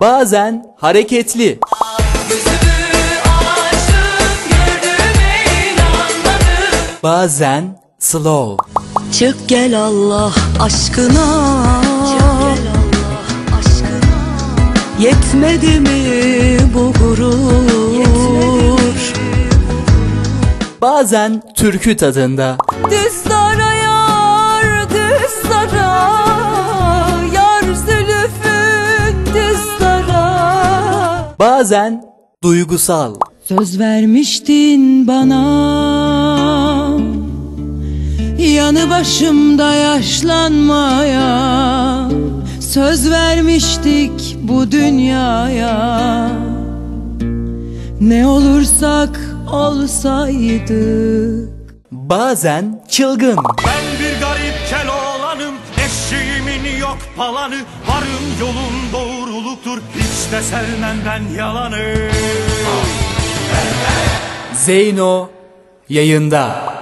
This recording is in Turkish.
Bazen hareketli. Bazen slow. Çık gel Allah aşkına Yetmedi mi bu gurur Bazen türkü tadında. Düzlara yar Bazen duygusal. Söz vermiştin bana Yanı başımda yaşlanmaya Söz vermiştik bu dünyaya Ne olursak olsaydık Bazen çılgın. Ben Eşeğimin yok palanı Varım yolun doğruluktur Hiç de sevmem ben yalanı Zeyno yayında.